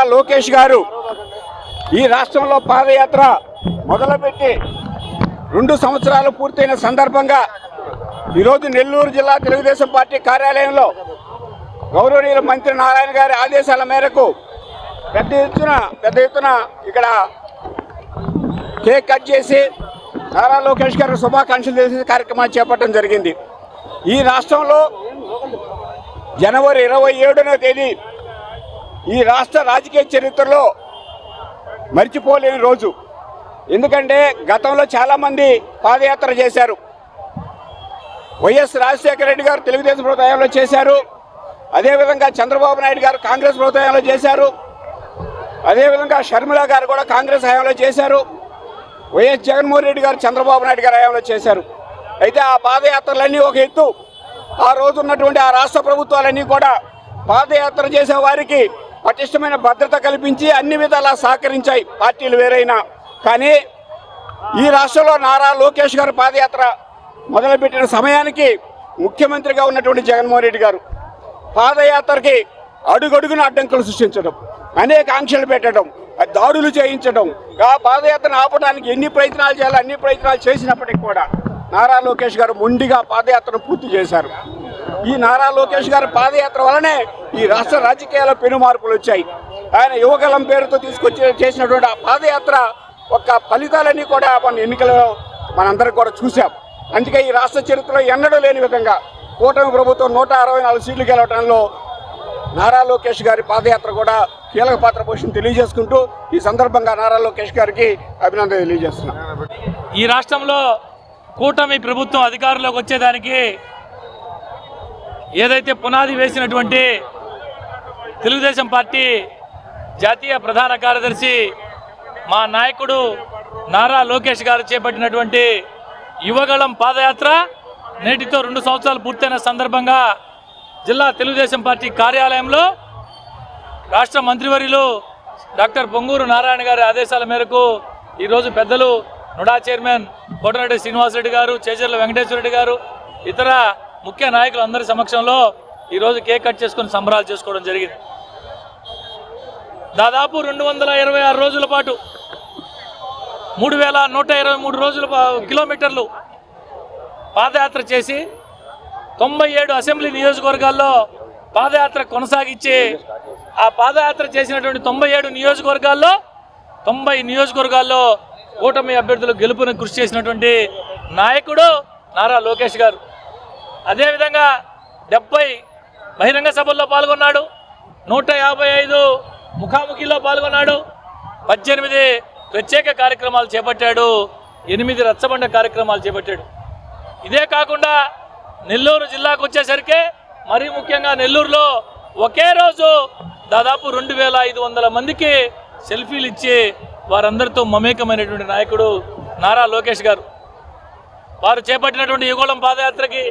నారా లోకేష్ గారు ఈ రాష్ట్రంలో పాదయాత్ర మొదలుపెట్టి రెండు సంవత్సరాలు పూర్తయిన సందర్భంగా ఈరోజు నెల్లూరు జిల్లా తెలుగుదేశం పార్టీ కార్యాలయంలో గౌరవనీయుల మంత్రి నారాయణ గారి ఆదేశాల మేరకు పెద్ద ఎత్తున పెద్ద ఎత్తున ఇక్కడ కేక్ కట్ చేసి నారా లోకేష్ గారు శుభాకాంక్షలు తెలిసే కార్యక్రమాన్ని చేపట్టడం జరిగింది. ఈ రాష్ట్రంలో జనవరి ఇరవై ఏడున తేదీ ఈ రాష్ట్ర రాజకీయ చరిత్రలో మర్చిపోలేని రోజు. ఎందుకంటే గతంలో చాలామంది పాదయాత్ర చేశారు. వైఎస్ రాజశేఖర రెడ్డి గారు తెలుగుదేశం ప్రభుత్వంలో చేశారు. అదేవిధంగా చంద్రబాబు నాయుడు గారు కాంగ్రెస్ ప్రభుత్వంలో చేశారు. అదేవిధంగా షర్మిల గారు కూడా కాంగ్రెస్ హయాంలో చేశారు. వైఎస్ జగన్మోహన్ రెడ్డి గారు చంద్రబాబు నాయుడు గారు హయాంలో చేశారు. అయితే ఆ పాదయాత్రలన్నీ ఒక ఎత్తు. ఆ రోజు ఉన్నటువంటి ఆ రాష్ట్ర ప్రభుత్వాలన్నీ కూడా పాదయాత్ర చేసే వారికి పటిష్టమైన భద్రత కల్పించి అన్ని విధాలా సహకరించాయి. పార్టీలు వేరైనా. కానీ ఈ రాష్ట్రంలో నారా లోకేష్ గారు పాదయాత్ర మొదలుపెట్టిన సమయానికి ముఖ్యమంత్రిగా ఉన్నటువంటి జగన్మోహన్ రెడ్డి గారు పాదయాత్రకి అడుగడుగున అడ్డంకులు సృష్టించడం అనేక ఆంక్షలు పెట్టడం దాడులు చేయించడం ఆ పాదయాత్రను ఆపడానికి ఎన్ని ప్రయత్నాలు చేయాలో అన్ని ప్రయత్నాలు చేసినప్పటికీ కూడా నారా లోకేష్ గారు మొండిగా పాదయాత్రను పూర్తి చేశారు. ఈ నారా లోకేష్ గారి పాదయాత్ర వలనే ఈ రాష్ట్ర రాజకీయాల పెను మార్పులు వచ్చాయి. ఆయన యువకలం పేరుతో తీసుకొచ్చి చేసినటువంటి ఆ పాదయాత్ర ఒక ఫలితాలన్నీ కూడా మన ఎన్నికలలో మనందరం కూడా చూసాం అందుకే ఈ రాష్ట్ర చరిత్రలో ఎన్నడూ లేని విధంగా కూటమి ప్రభుత్వం నూట అరవై నాలుగు సీట్లు గెలవడంలో నారా లోకేష్ గారి పాదయాత్ర కూడా కీలక పాత్ర పోషణ తెలియజేసుకుంటూ ఈ సందర్భంగా నారా లోకేష్ గారికి అభినందన తెలియజేస్తున్నాం. ఈ రాష్ట్రంలో కూటమి ప్రభుత్వం అధికారంలోకి వచ్చేదానికి ఏదైతే పునాది వేసినటువంటి తెలుగుదేశం పార్టీ జాతీయ ప్రధాన కార్యదర్శి మా నాయకుడు నారా లోకేష్ గారు చేపట్టినటువంటి యువగళం పాదయాత్ర నేటితో రెండు సంవత్సరాలు పూర్తయిన సందర్భంగా జిల్లా తెలుగుదేశం పార్టీ కార్యాలయంలో రాష్ట్ర మంత్రివర్యులు డాక్టర్ పొంగూరు నారాయణ గారి ఆదేశాల మేరకు ఈరోజు పెద్దలు నుడా చైర్మన్ కోటరెడ్డి శ్రీనివాసరెడ్డి గారు చేజర్ల వెంకటేశ్వరరెడ్డి గారు ఇతర ముఖ్య నాయకులు అందరి సమక్షంలో ఈరోజు కేక్ కట్ చేసుకొని సంబరాలు చేసుకోవడం జరిగింది. దాదాపు రెండు వందల ఇరవై ఆరు రోజుల పాటు మూడు వేల నూట ఇరవై మూడు రోజుల పా- కిలోమీటర్లు పాదయాత్ర చేసి తొంభై ఏడు అసెంబ్లీ నియోజకవర్గాల్లో పాదయాత్ర కొనసాగించి ఆ పాదయాత్ర చేసినటువంటి తొంభై ఏడు నియోజకవర్గాల్లో తొంభై నియోజకవర్గాల్లో కూటమి అభ్యర్థులు గెలుపుని కృషి చేసినటువంటి నాయకుడు నారా లోకేష్ గారు. అదేవిధంగా డెబ్బై బహిరంగ సభల్లో పాల్గొన్నాడు. నూట యాభై ఐదు ముఖాముఖిలో పాల్గొన్నాడు. పద్దెనిమిది ప్రత్యేక కార్యక్రమాలు చేపట్టాడు. ఎనిమిది రచ్చబండ కార్యక్రమాలు చేపట్టాడు. ఇదే కాకుండా నెల్లూరు జిల్లాకు వచ్చేసరికి మరీ ముఖ్యంగా నెల్లూరులో ఒకే రోజు దాదాపు రెండు వేల ఐదు వందల మందికి సెల్ఫీలు ఇచ్చి వారందరితో మమేకమైనటువంటి నాయకుడు నారా లోకేష్ గారు. వారు చేపట్టినటువంటి యుగోళం పాదయాత్రకి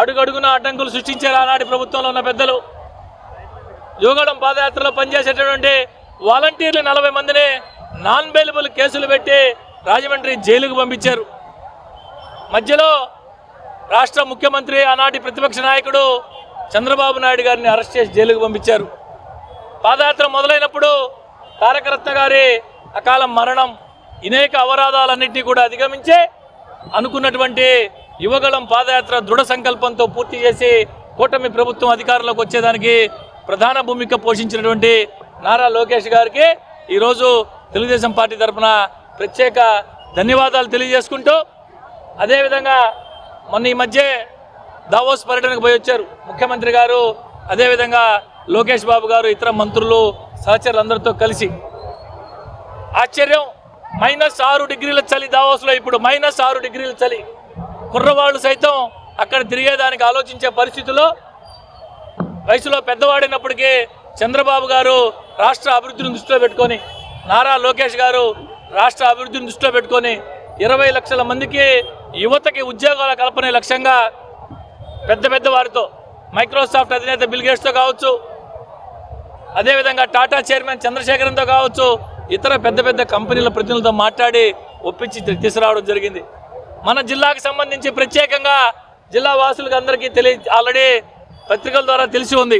అడుగడుగున అడ్డంకులు సృష్టించారు ఆనాటి ప్రభుత్వంలో ఉన్న పెద్దలు. యుగోళం పాదయాత్రలో పనిచేసేటటువంటి వాలంటీర్లు నలభై మందిని నాన్ బెయిలబుల్ కేసులు పెట్టి రాజమండ్రి జైలుకు పంపించారు. మధ్యలో రాష్ట్ర ముఖ్యమంత్రి ఆనాటి ప్రతిపక్ష నాయకుడు చంద్రబాబు నాయుడు గారిని అరెస్ట్ చేసి జైలుకు పంపించారు. పాదయాత్ర మొదలైనప్పుడు తారకరత్న గారి అకాల మరణం అనేక అవరాధాలన్నింటినీ కూడా అధిగమించే అనుకున్నటువంటి యువగళం పాదయాత్ర దృఢ సంకల్పంతో పూర్తి చేసి కూటమి ప్రభుత్వం అధికారంలోకి వచ్చేదానికి ప్రధాన భూమిక పోషించినటువంటి నారా లోకేష్ గారికి ఈరోజు తెలుగుదేశం పార్టీ తరఫున ప్రత్యేక ధన్యవాదాలు తెలియజేసుకుంటూ అదేవిధంగా మొన్న ఈ మధ్య దావోస్ పర్యటనకు పోయి వచ్చారు ముఖ్యమంత్రి గారు అదేవిధంగా లోకేష్ బాబు గారు ఇతర మంత్రులు సహచరులందరితో కలిసి. ఆశ్చర్యం! మైనస్ ఆరు డిగ్రీల చలి దావోస్లో ఇప్పుడు మైనస్ ఆరు డిగ్రీల చలి. కుర్రవాళ్ళు సైతం అక్కడ తిరిగేదానికి ఆలోచించే పరిస్థితిలో వయసులో పెద్దవాడైనప్పటికీ చంద్రబాబు గారు రాష్ట్ర అభివృద్ధిని దృష్టిలో పెట్టుకొని నారా లోకేష్ గారు రాష్ట్ర అభివృద్ధిని దృష్టిలో పెట్టుకొని ఇరవై లక్షల మందికి యువతకి ఉద్యోగాల కల్పనే లక్ష్యంగా పెద్ద పెద్ద వారితో మైక్రోసాఫ్ట్ అధినేత బిల్గేట్స్తో కావచ్చు అదేవిధంగా టాటా చైర్మన్ చంద్రశేఖరంతో కావచ్చు ఇతర పెద్ద పెద్ద కంపెనీల ప్రతినిధులతో మాట్లాడి ఒప్పించి తీసుకురావడం జరిగింది. మన జిల్లాకు సంబంధించి ప్రత్యేకంగా జిల్లా వాసులకు అందరికీ తెలియ ఆల్రెడీ పత్రికల ద్వారా తెలిసి ఉంది.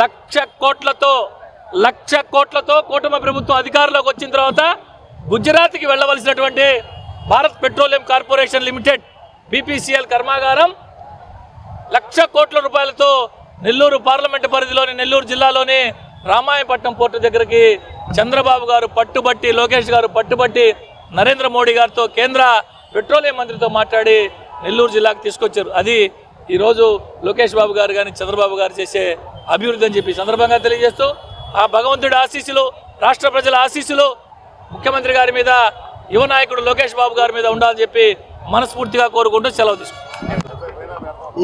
లక్ష కోట్లతో లక్ష కోట్లతో కూటమి ప్రభుత్వం అధికారంలోకి వచ్చిన తర్వాత గుజరాత్కి వెళ్ళవలసినటువంటి Bharat petroleum corporation limited BPCL కర్మాగారం లక్ష కోట్ల రూపాయలతో నెల్లూరు పార్లమెంటు పరిధిలోని నెల్లూరు జిల్లాలోని రామాయపట్నం పోర్టు దగ్గరికి చంద్రబాబు గారు పట్టుబట్టి లోకేష్ గారు పట్టుబట్టి నరేంద్ర మోడీ గారితో కేంద్ర పెట్రోలియం మంత్రితో మాట్లాడి నెల్లూరు జిల్లాకు తీసుకొచ్చారు. అది ఈరోజు లోకేష్ బాబు గారు కానీ చంద్రబాబు గారు చేసే అభివృద్ధి అని చెప్పి సందర్భంగా తెలియజేస్తూ ఆ భగవంతుడి ఆశీస్సులు రాష్ట్ర ప్రజల ఆశీస్సులు ముఖ్యమంత్రి గారి మీద యువ నాయకుడు లోకేష్ బాబు గారి మీద ఉండాలని చెప్పి మనస్ఫూర్తిగా కోరుకుంటూ సెలవు తీసుకుంటాం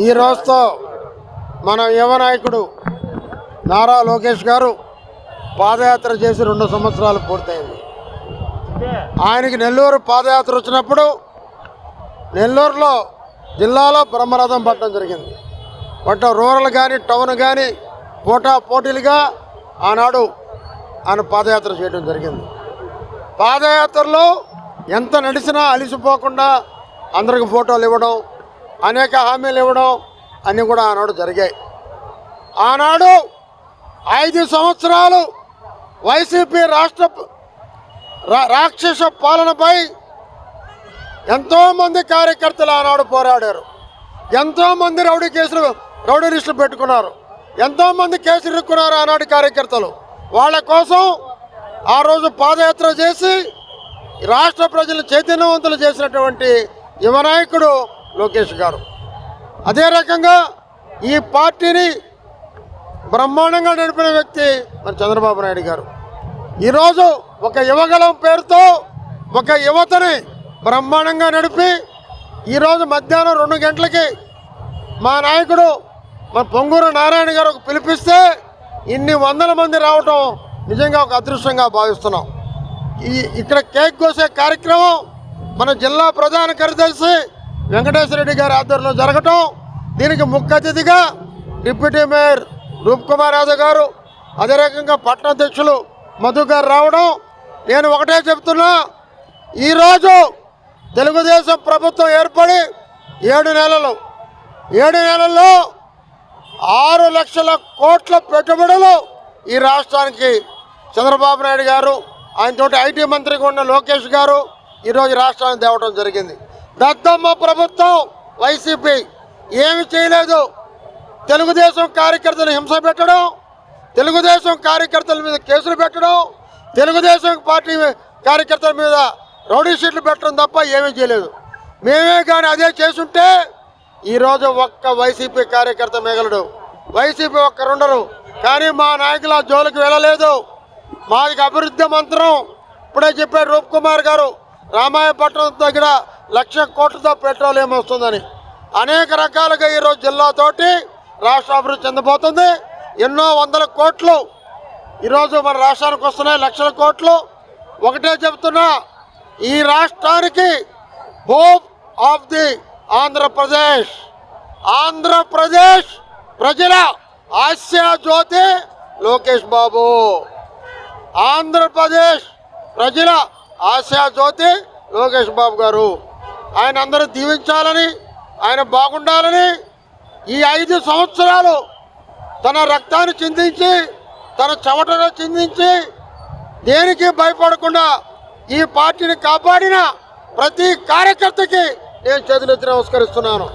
ఈ రోజుతో మన యువ నాయకుడు నారా లోకేష్ గారు పాదయాత్ర చేసి రెండు సంవత్సరాలు పూర్తయింది. ఆయనకి నెల్లూరు పాదయాత్ర వచ్చినప్పుడు నెల్లూరులో జిల్లాలో బ్రహ్మరథం పట్టడం జరిగింది. బట్ రూరల్ కానీ టౌన్ కానీ పోటా పోటీలుగా ఆనాడు ఆయన పాదయాత్ర చేయడం జరిగింది. పాదయాత్రలో ఎంత నడిచినా అలిసిపోకుండా అందరికి ఫోటోలు ఇవ్వడం అనేక హామీలు ఇవ్వడం అన్నీ కూడా ఆనాడు జరిగాయి. ఆనాడు ఐదు సంవత్సరాలు వైసీపీ రాష్ట్ర రాక్షస పాలనపై ఎంతోమంది కార్యకర్తలు ఆనాడు పోరాడారు. ఎంతోమంది రౌడీ కేసులు రౌడీ లిస్టులు పెట్టుకున్నారు. ఎంతోమంది కేసులు ఇరుక్కున్నారు ఆనాటి కార్యకర్తలు. వాళ్ళ కోసం ఆ రోజు పాదయాత్ర చేసి రాష్ట్ర ప్రజలు చైతన్యవంతులు చేసినటువంటి యువనాయకుడు లోకేష్ గారు. అదే రకంగా ఈ పార్టీని బ్రహ్మాండంగా నడిపిన వ్యక్తి మన చంద్రబాబు నాయుడు గారు. ఈరోజు ఒక యువగలం పేరుతో ఒక యువతని బ్రహ్మాండంగా నడిపి ఈరోజు మధ్యాహ్నం రెండు గంటలకి మా నాయకుడు మన పొంగూరు నారాయణ గారు ఒక పిలిపిస్తే ఇన్ని వందల మంది రావటం నిజంగా ఒక అదృష్టంగా భావిస్తున్నాం. ఈ ఇక్కడ కేక్ కోసే కార్యక్రమం మన జిల్లా ప్రధాన కార్యదర్శి వెంకటేశ్వర రెడ్డి గారి ఆధ్వర్యంలో జరగటం. దీనికి ముఖ్య అతిథిగా డిప్యూటీ మేయర్ రూప్ కుమార్ యాదవ్ గారు అదే రకంగా పట్టణ అధ్యక్షులు మధు గారు రావడం నేను ఒకటే చెప్తున్నా. ఈరోజు తెలుగుదేశం ప్రభుత్వం ఏర్పడి ఏడు నెలలు. ఏడు నెలల్లో ఆరు లక్షల కోట్ల పెట్టుబడులు ఈ రాష్ట్రానికి చంద్రబాబు నాయుడు గారు ఆయనతోటి ఐటీ మంత్రిగా ఉన్న లోకేష్ గారు ఈరోజు రాష్ట్రాన్ని తేవడం జరిగింది. దద్దమ్మ ప్రభుత్వం వైసీపీ ఏమి చేయలేదు. తెలుగుదేశం కార్యకర్తలు హింస పెట్టడం తెలుగుదేశం కార్యకర్తల మీద కేసులు పెట్టడం తెలుగుదేశం పార్టీ కార్యకర్తల మీద రౌడీ షీట్లు పెట్టడం తప్ప ఏమీ చేయలేదు. మేమే కానీ అదే చేసుంటే ఈరోజు ఒక్క వైసీపీ కార్యకర్త మిగలడు. వైసీపీ ఒక్కరుండరు కానీ మా నాయకులు ఆ జోలికి వెళ్ళలేదు. మాది అభివృద్ధి మంత్రం ఇప్పుడే చెప్పాడు రూప్ కుమార్ గారు. రామాయపట్నం దగ్గర లక్ష కోట్లతో పెట్రోలియం వస్తుందని. అనేక రకాలుగా ఈరోజు జిల్లాతోటి రాష్ట్ర అభివృద్ధి చెందబోతుంది. ఎన్నో వందల కోట్లు ఈరోజు మన రాష్ట్రానికి వస్తున్నాయి లక్షల కోట్లు. ఒకటే చెబుతున్నా ఈ రాష్ట్రానికి hope of the Andhra Pradesh. Andhra Pradesh ప్రజల ఆశా జ్యోతి లోకేష్ బాబు. ఆంధ్రప్రదేశ్ ప్రజల ఆశా జ్యోతి లోకేష్ బాబు గారు. ఆయన అందరూ దీవించాలని ఆయన బాగుండాలని ఈ ఐదు సంవత్సరాలు తన రక్తాన్ని చిందించి తన చెమటను చిందించి దేనికి భయపడకుండా ఈ పార్టీని కాపాడిన ప్రతి కార్యకర్తకి నేను చేతులెత్తి నమస్కరిస్తున్నాను.